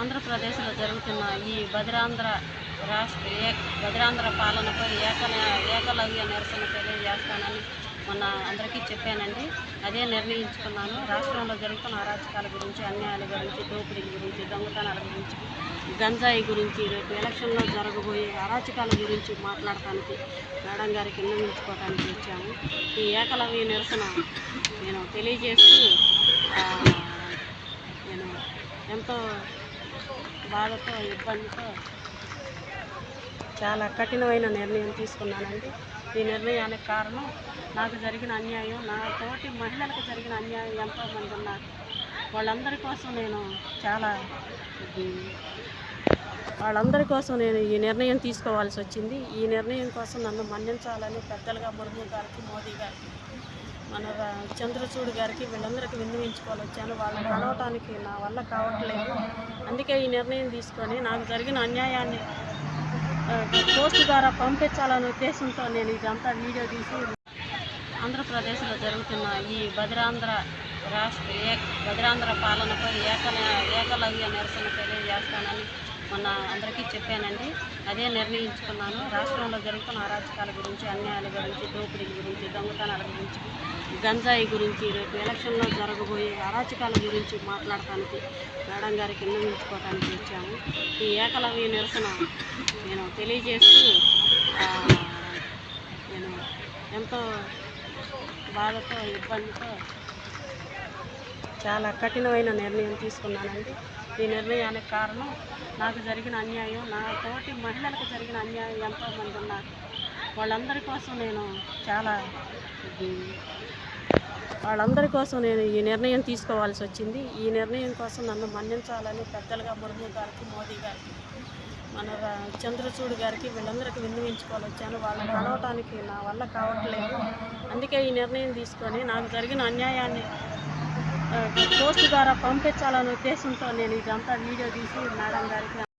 ఆంధ్రప్రదేశ్లో జరుగుతున్న ఈ భద్రాంధ్ర రాష్ట్ర ఏ భద్రాంధ్ర పాలనపై ఏకల ఏకలవ్య నిరసన తెలియజేస్తానని మొన్న అందరికీ చెప్పానండి. అదే నిర్ణయించుకున్నాను. రాష్ట్రంలో జరుగుతున్న అరాచకాల గురించి అన్యాయాల గురించి దోపిడీల గురించి దొంగతనాల గురించి గంజాయి గురించి రేపు ఎలక్షన్లో జరగబోయే అరాచకాల గురించి మాట్లాడటానికి మేడం గారికి విన్నవించుకోవడానికి వచ్చాము ఈ ఏకలవ్య నిరసన నేను తెలియజేస్తూ నేను ఎంతో బాధతో ఇబ్బందితో చాలా కఠినమైన నిర్ణయం తీసుకున్నానండి. ఈ నిర్ణయానికి కారణం నాకు జరిగిన అన్యాయం నా తోటి మహిళలకు జరిగిన అన్యాయం ఎంతోమంది ఉన్నారు. వాళ్ళందరి కోసం నేను చాలా వాళ్ళందరి కోసం నేను ఈ నిర్ణయం తీసుకోవాల్సి వచ్చింది. ఈ నిర్ణయం కోసం నన్ను మన్నించాలని పెద్దలుగా మురుగు గారికి మోదీ గారికి మన చంద్రచూడు గారికి వీళ్ళందరికీ విన్నవించుకోవాలి. వచ్చాను. వాళ్ళని కలవటానికి నా వల్ల కావట్లేదు. అందుకే ఈ నిర్ణయం తీసుకొని నాకు జరిగిన అన్యాయాన్ని పోస్ట్ ద్వారా పంపించాలనే ఉద్దేశంతో నేను ఇదంతా వీడియో తీసి ఆంధ్రప్రదేశ్లో జరుగుతున్న ఈ భద్రాంధ్ర రాష్ట్ర ఏ భద్రాంధ్ర పాలనపై ఏకల ఏకలవ్య నిరసన తెలియజేస్తానని మొన్న అందరికీ చెప్పానండి. అదే నిర్ణయించుకున్నాను. రాష్ట్రంలో జరుగుతున్న అరాచకాల గురించి అన్యాయాల గురించి దోపిడీ గురించి దొంగతనాల గురించి గంజాయి గురించి రేపు ఎలక్షన్లో జరగబోయే అరాచకాల గురించి మాట్లాడటానికి మేడం గారికి నిర్ణయించుకోవటానికి వచ్చాము. ఈ ఏకలవ్య నిరసన నేను తెలియజేస్తూ నేను ఎంతో బాధతో ఇబ్బందితో చాలా కఠినమైన నిర్ణయం తీసుకున్నానండి. ఈ నిర్ణయానికి కారణం నాకు జరిగిన అన్యాయం నా తోటి మహిళలకు జరిగిన అన్యాయం ఎంతోమంది ఉన్నారు. వాళ్ళందరి కోసం నేను చాలా వాళ్ళందరి కోసం నేను ఈ నిర్ణయం తీసుకోవాల్సి వచ్చింది. ఈ నిర్ణయం కోసం నన్ను మన్నించాలని పెద్దలుగా ముర్ము గారికి మోదీ గారికి మన రా- చంద్రచూడ్ గారికి వీళ్ళందరికీ విన్నవించుకోవాలి వచ్చాను. వాళ్ళని కలవటానికి నా వల్ల కావట్లేదు. అందుకే ఈ నిర్ణయం తీసుకొని నాకు జరిగిన అన్యాయాన్ని పోస్ట్ ద్వారా పంపించాలనే ఉద్దేశంతో నేను ఇదంతా వీడియో తీసి మేడం గారికి